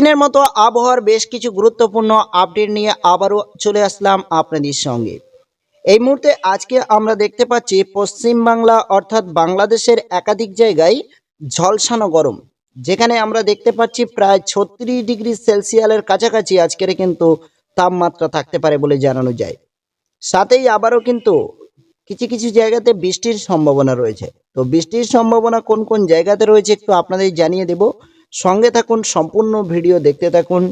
প্রতিদিনের মতো আবহাওয়ার বেশ কিছু গুরুত্বপূর্ণ আপডেট নিয়ে আবারও চলে আসলাম আপনাদের সঙ্গে। এই মুহূর্তে আজকে আমরা দেখতে পাচ্ছি পশ্চিম বাংলা অর্থাৎ বাংলাদেশের একাধিক জায়গায় ঝলসানো গরম। যেখানে আমরা দেখতে পাচ্ছি প্রায় ছত্রিশ ডিগ্রি সেলসিয়ালের কাছাকাছি আজকের কিন্তু তাপমাত্রা থাকতে পারে বলে জানানো যায়। সাথেই আবারও কিন্তু কিছু কিছু জায়গাতে বৃষ্টির সম্ভাবনা রয়েছে। তো বৃষ্টির সম্ভাবনা কোন কোন জায়গাতে রয়েছে একটু আপনাদের জানিয়ে দেব। সঙ্গে থাকুন, সম্পূর্ণ ভিডিও দেখতে থাকুন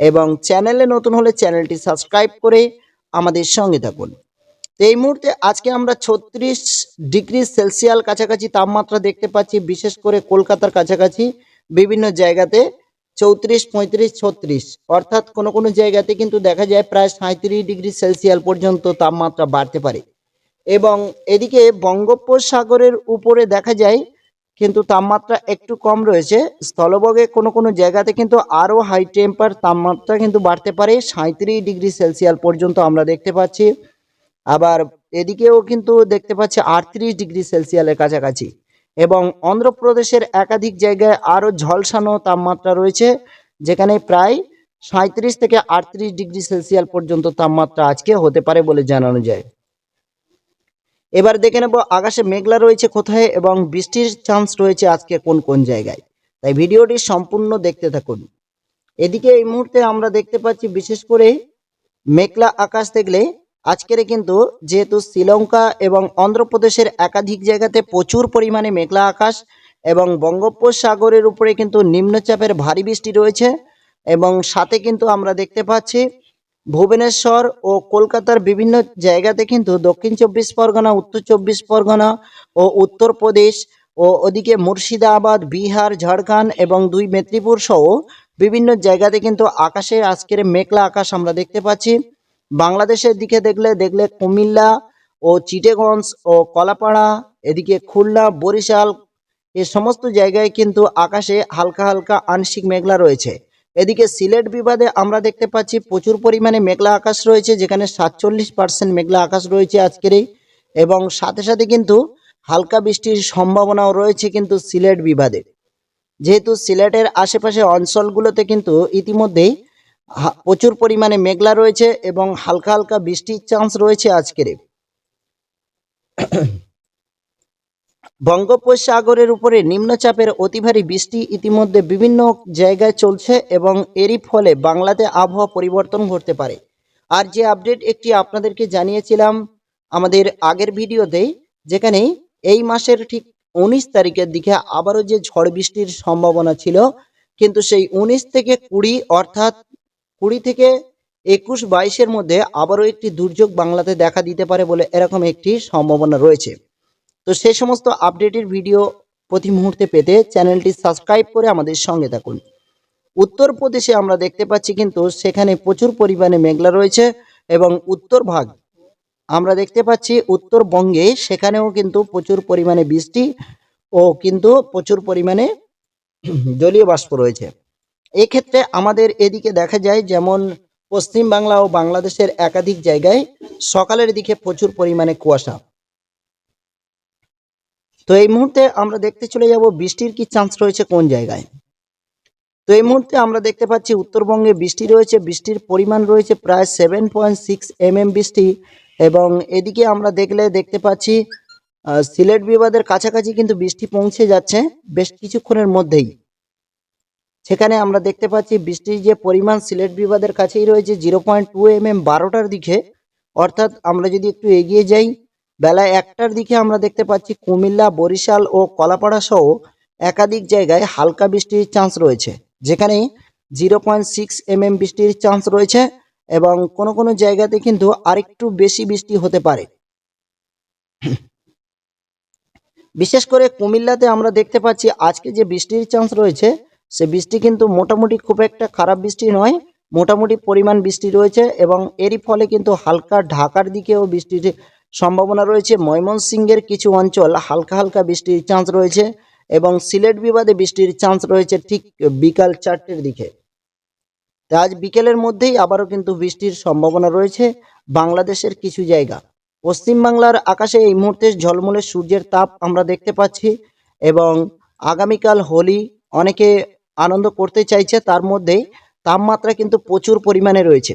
এবং চ্যানেলে নতুন হলে চ্যানেলটি সাবস্ক্রাইব করে আমাদের সঙ্গে থাকুন। এই মুহূর্তে আজকে আমরা ছত্রিশ ডিগ্রি সেলসিয়াল কাছাকাছি তাপমাত্রা দেখতে পাচ্ছি, বিশেষ করে কলকাতার কাছাকাছি, বিভিন্ন জায়গাতে চৌত্রিশ, পঁয়ত্রিশ, ছত্রিশ। অর্থাৎ কোনো কোনো জায়গাতে কিন্তু দেখা যায় প্রায় সাঁত্রিশ ডিগ্রি সেলসিয়াল পর্যন্ত তাপমাত্রা বাড়তে পারে। এবং এদিকে বঙ্গোপসাগরের উপরে দেখা যায় কিন্তু তাপমাত্রা একটু কম রয়েছে। স্থলভাগে কোনো কোনো জায়গাতে কিন্তু আরও হাই টেম্পার তাপমাত্রা কিন্তু বাড়তে পারে। সাঁত্রিশ ডিগ্রি সেলসিয়াল পর্যন্ত আমরা দেখতে পাচ্ছি। আবার এদিকেও কিন্তু দেখতে পাচ্ছি আটত্রিশ ডিগ্রি সেলসিয়ালের কাছাকাছি। এবং অন্ধ্রপ্রদেশের একাধিক জায়গায় আরও ঝলসানো তাপমাত্রা রয়েছে, যেখানে প্রায় সাঁত্রিশ থেকে আটত্রিশ ডিগ্রি সেলসিয়াল পর্যন্ত তাপমাত্রা আজকে হতে পারে বলে জানানো যায়। এবার দেখে নেব, আকাশে মেঘলা রয়েছে কোথায় এবং বৃষ্টির চান্স রয়েছে আজকে কোন কোন জায়গায়। তাই ভিডিওটি সম্পূর্ণ দেখতে থাকুন। এদিকে এই মুহূর্তে আমরা দেখতে পাচ্ছি, বিশেষ করে মেঘলা আকাশ দেখলে আজকের কিন্তু যেহেতু শ্রীলঙ্কা এবং অন্ধ্রপ্রদেশের একাধিক জায়গাতে প্রচুর পরিমাণে মেঘলা আকাশ এবং বঙ্গোপসাগরের উপরে কিন্তু নিম্নচাপের ভারী বৃষ্টি রয়েছে এবং সাথে কিন্তু আমরা দেখতে পাচ্ছি ভুবনেশ্বর ও কলকাতার বিভিন্ন জায়গাতে কিন্তু দক্ষিণ চব্বিশ পরগনা, উত্তর চব্বিশ পরগনা ও উত্তরপ্রদেশ ও ওদিকে মুর্শিদাবাদ, বিহার, ঝাড়খণ্ড এবং দুই মেদিনীপুর সহ বিভিন্ন জায়গাতে কিন্তু আকাশে আজকের মেঘলা আকাশ আমরা দেখতে পাচ্ছি। বাংলাদেশের দিকে দেখলে দেখলে কুমিল্লা ও চিটেগঞ্জ ও কলাপাড়া, এদিকে খুলনা, বরিশাল, এ সমস্ত জায়গায় কিন্তু আকাশে হালকা হালকা আংশিক মেঘলা রয়েছে। এদিকে সিলেট বিবাদে আমরা দেখতে পাচ্ছি প্রচুর পরিমাণে মেঘলা আকাশ রয়েছে, যেখানে সাতচল্লিশ পার্সেন্ট মেঘলা আকাশ রয়েছে আজকেরই এবং সাথে সাথে কিন্তু হালকা বৃষ্টির সম্ভাবনাও রয়েছে কিন্তু সিলেট বিভাগে। যেহেতু সিলেটের আশেপাশে অঞ্চলগুলোতে কিন্তু ইতিমধ্যেই প্রচুর পরিমাণে মেঘলা রয়েছে এবং হালকা হালকা বৃষ্টির চান্স রয়েছে আজকের বঙ্গোপসাগরের উপরে নিম্নচাপের অতিভারী বৃষ্টি ইতিমধ্যে বিভিন্ন জায়গায় চলছে এবং এরই ফলে বাংলাতে আবহাওয়া পরিবর্তন ঘটতে পারে। আর যে আপডেট একটি আপনাদেরকে জানিয়েছিলাম, আমাদের আগের ভিডিওতেই যেখানে এই মাসের ঠিক উনিশ তারিখের দিকে আবারও যে ঝড় বৃষ্টির সম্ভাবনা ছিল, কিন্তু সেই উনিশ থেকে কুড়ি, অর্থাৎ কুড়ি থেকে একুশ বাইশের মধ্যে আবারও একটি দুর্যোগ বাংলাতে দেখা দিতে পারে বলে এরকম একটি সম্ভাবনা রয়েছে। তো সেই সমস্ত আপডেটের ভিডিও প্রতি মুহূর্তে পেতে চ্যানেলটি সাবস্ক্রাইব করে আমাদের সঙ্গে থাকুন। উত্তরপ্রদেশে আমরা দেখতে পাচ্ছি কিন্তু সেখানে প্রচুর পরিমাণে মেঘলা রয়েছে এবং উত্তর ভাগ আমরা দেখতে পাচ্ছি উত্তরবঙ্গে সেখানেও কিন্তু প্রচুর পরিমাণে বৃষ্টি ও কিন্তু প্রচুর পরিমাণে জলীয় বাষ্প রয়েছে। এক্ষেত্রে আমাদের এদিকে দেখা যায় যেমন পশ্চিম বাংলা ও বাংলাদেশের একাধিক জায়গায় সকালের দিকে প্রচুর পরিমাণে কুয়াশা। তো এই মুহূর্তে আমরা দেখতে চলে যাব বৃষ্টির কি চান্স রয়েছে কোন জায়গায়। তো এই মুহূর্তে আমরা দেখতে পাচ্ছি উত্তরবঙ্গে বৃষ্টি রয়েছে, বৃষ্টির পরিমাণ রয়েছে প্রায় seven point six M M বৃষ্টি এবং এদিকে আমরা দেখলে দেখতে পাচ্ছি সিলেট বিবাদের কাছাকাছি কিন্তু বৃষ্টি পৌঁছে যাচ্ছে বেশ কিছুক্ষণের মধ্যেই। সেখানে আমরা দেখতে পাচ্ছি বৃষ্টির যে পরিমাণ সিলেট বিবাদের কাছেই রয়েছে zero point two M M বারোটার দিকে। অর্থাৎ আমরা যদি একটু এগিয়ে যাই বেলা একটার দিকে আমরা দেখতে পাচ্ছি কুমিল্লা, বরিশাল ও কলাপাড়া সহ একাধিক জায়গায় হালকা বৃষ্টির চান্স রয়েছে। যেখানে zero point six M M বৃষ্টির চান্স রয়েছে এবং কোনো কোনো জায়গাতে কিন্তু আরেকটু বেশি বৃষ্টি হতে পারে। বিশেষ করে কুমিল্লাতে আমরা দেখতে পাচ্ছি আজকে যে বৃষ্টির চান্স রয়েছে, সে বৃষ্টি কিন্তু মোটামুটি খুব একটা খারাপ বৃষ্টি নয়, মোটামুটি পরিমাণ বৃষ্টি রয়েছে এবং এরই ফলে কিন্তু হালকা ঢাকার দিকেও বৃষ্টির সম্ভাবনা রয়েছে। ময়মনসিংহের কিছু অঞ্চল হালকা হালকা বৃষ্টির চান্স রয়েছে এবং সিলেট বিবাদে বৃষ্টির চান্স রয়েছে ঠিক বিকাল চারটের দিকে। তা আজ বিকেলের মধ্যেই আবারও কিন্তু বৃষ্টির সম্ভাবনা রয়েছে বাংলাদেশের কিছু জায়গা। পশ্চিমবাংলার আকাশে এই মুহূর্তে ঝলমলে সূর্যের তাপ আমরা দেখতে পাচ্ছি এবং আগামীকাল হোলি অনেকে আনন্দ করতে চাইছে, তার মধ্যেই তাপমাত্রা কিন্তু প্রচুর পরিমাণে রয়েছে।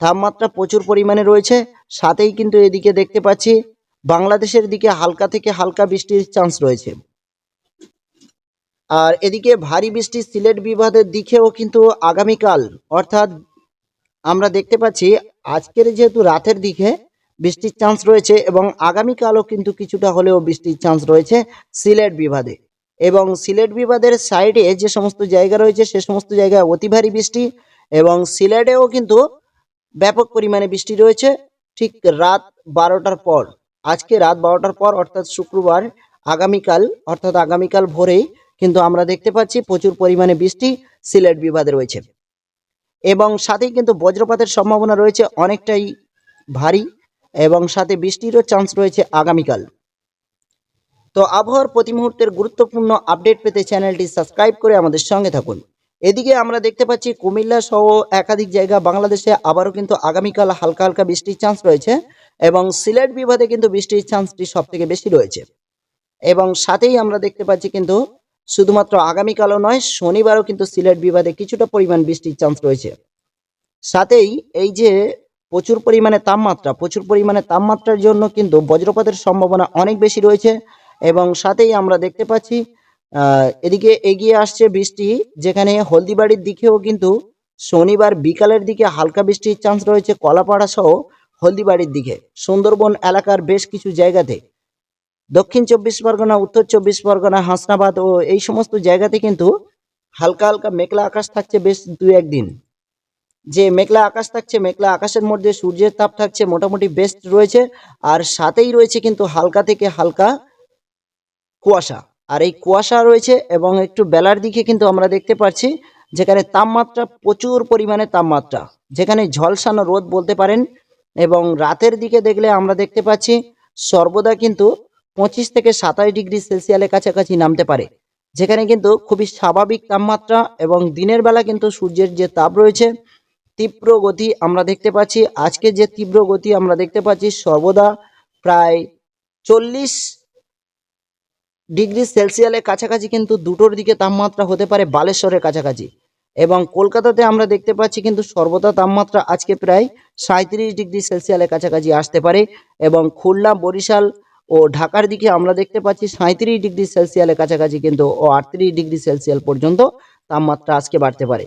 তাপমাত্রা প্রচুর পরিমাণে রয়েছে, সাথেই কিন্তু এদিকে দেখতে পাচ্ছি বাংলাদেশের দিকে হালকা থেকে হালকা বৃষ্টির চান্স রয়েছে। আর এদিকে ভারী বৃষ্টি সিলেট বিভাগের দিকেও কিন্তু আগামীকাল, অর্থাৎ আমরা দেখতে পাচ্ছি আজকের যেহেতু রাতের দিকে বৃষ্টির চান্স রয়েছে এবং আগামীকালও কিন্তু কিছুটা হলেও বৃষ্টির চান্স রয়েছে সিলেট বিভাগে। এবং সিলেট বিভাগের সাইডে যে সমস্ত জায়গা রয়েছে, সে সমস্ত জায়গায় অতি ভারী বৃষ্টি এবং সিলেটেও কিন্তু ব্যাপক পরিমাণে বৃষ্টি রয়েছে। ঠিক রাত বারোটার পর, আজকে রাত বারোটার পর, অর্থাৎ শুক্রবার, আগামীকাল, অর্থাৎ আগামীকাল ভোরেই কিন্তু আমরা দেখতে পাচ্ছি প্রচুর পরিমাণে বৃষ্টি সিলেট বিভাগে রয়েছে। এবং সাথেই কিন্তু বজ্রপাতের সম্ভাবনা রয়েছে অনেকটাই ভারী এবং সাথে বৃষ্টিরও চান্স রয়েছে আগামীকাল। তো আবহাওয়ার প্রতি মুহূর্তের গুরুত্বপূর্ণ আপডেট পেতে চ্যানেলটি সাবস্ক্রাইব করে আমাদের সঙ্গে থাকুন। এদিকে আমরা দেখতে পাচ্ছি কুমিল্লা সহ একাধিক জায়গা বাংলাদেশে আবারও কিন্তু আগামীকাল হালকা হালকা বৃষ্টির চান্স রয়েছে এবং সিলেট বিভাগে কিন্তু বৃষ্টির চান্সটি সব থেকে বেশি রয়েছে। এবং সাথেই আমরা দেখতে পাচ্ছি কিন্তু শুধুমাত্র আগামীকালও নয়, শনিবারও কিন্তু সিলেট বিভাগে কিছুটা পরিমাণ বৃষ্টির চান্স রয়েছে। সাথেই এই যে প্রচুর পরিমাণে তাপমাত্রা, প্রচুর পরিমাণে তাপমাত্রার জন্য কিন্তু বজ্রপাতের সম্ভাবনা অনেক বেশি রয়েছে এবং সাথেই আমরা দেখতে পাচ্ছি এদিকে এগিয়ে আসছে বৃষ্টি, যেখানে হলদিবাড়ির দিকেও কিন্তু শনিবার বিকালের দিকে হালকা বৃষ্টির চান্স রয়েছে কলাপাড়া সহ হলদিবাড়ির দিকে। সুন্দরবন এলাকার বেশ কিছু জায়গাতে। দক্ষিণ চব্বিশ পরগনা, উত্তর চব্বিশ পরগনা, হাসনাবাদ ও এই সমস্ত জায়গাতে কিন্তু হালকা হালকা মেঘলা আকাশ থাকছে বেশ দু একদিন। যে মেঘলা আকাশ থাকছে, মেঘলা আকাশের মধ্যে সূর্যের তাপ থাকছে মোটামুটি বেস্ট রয়েছে। আর সাথেই রয়েছে কিন্তু হালকা থেকে হালকা কুয়াশা। আর এই কুয়াশা রয়েছে এবং একটু বেলার দিকে কিন্তু আমরা দেখতে পাচ্ছি যেখানে তাপমাত্রা, প্রচুর পরিমাণে তাপমাত্রা। যেখানে ঝলসানো রোদ বলতে পারেন এবং রাতের দিকে দেখলে আমরা দেখতে পাচ্ছি সর্বদা কিন্তু পঁচিশ থেকে সাতাশ ডিগ্রি সেলসিয়াসের কাছাকাছি নামতে পারে। যেখানে কিন্তু খুবই স্বাভাবিক তাপমাত্রা এবং দিনের বেলা কিন্তু সূর্যের যে তাপ রয়েছে, তীব্র গতি আমরা দেখতে পাচ্ছি। আজকে যে তীব্র গতি আমরা দেখতে পাচ্ছি সর্বদা প্রায় চল্লিশ ডিগ্রি সেলসিয়ালের কাছাকাছি কিন্তু দুটোর দিকে তাপমাত্রা হতে পারে বালেশ্বরের কাছাকাছি। এবং কলকাতাতে আমরা দেখতে পাচ্ছি কিন্তু সর্বদা তাপমাত্রা আজকে প্রায় সাঁত্রিশ ডিগ্রি সেলসিয়ালের কাছাকাছি আসতে পারে এবং খুলনা, বরিশাল ও ঢাকার দিকে আমরা দেখতে পাচ্ছি সাঁত্রিশ ডিগ্রি সেলসিয়ালের কাছাকাছি কিন্তু ও আটত্রিশ ডিগ্রি সেলসিয়াল পর্যন্ত তাপমাত্রা আজকে বাড়তে পারে।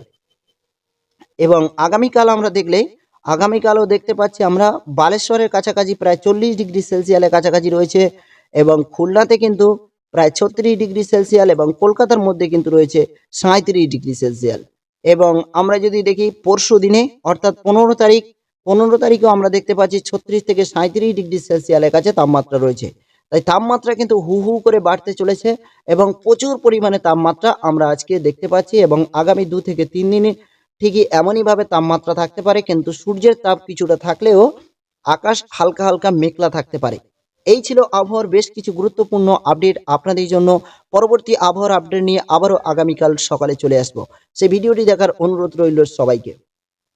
এবং আগামীকাল আমরা দেখলে, আগামীকালও দেখতে পাচ্ছি আমরা বালেশ্বরের কাছাকাছি প্রায় চল্লিশ ডিগ্রি সেলসিয়ালের কাছাকাছি রয়েছে এবং খুলনাতে কিন্তু প্রায় ছত্রিশ ডিগ্রি সেলসিয়াল এবং কলকাতার মধ্যে কিন্তু রয়েছে সাঁত্রিশ ডিগ্রি সেলসিয়াল এবং আমরা যদি দেখি পরশু দিনে, অর্থাৎ পনেরো তারিখ, পনেরো তারিখেও আমরা দেখতে পাচ্ছি ছত্রিশ থেকে সাঁত্রিশ ডিগ্রি সেলসিয়ালের কাছে তাপমাত্রা রয়েছে। তাই তাপমাত্রা কিন্তু হু হু করে বাড়তে চলেছে এবং প্রচুর পরিমাণে তাপমাত্রা আমরা আজকে দেখতে পাচ্ছি এবং আগামী দু থেকে তিন দিনে ঠিকই এমনইভাবে তাপমাত্রা থাকতে পারে, কিন্তু সূর্যের তাপ কিছুটা থাকলেও আকাশ হালকা হালকা মেঘলা থাকতে পারে। এই ছিল আবহাওয়ার বেশ কিছু গুরুত্বপূর্ণ আপডেট আপনাদের জন্য। পরবর্তী আবহাওয়ার আপডেট নিয়ে আবারও আগামীকাল সকালে চলে আসব। সেই ভিডিওটি দেখার অনুরোধ রইল সবাইকে।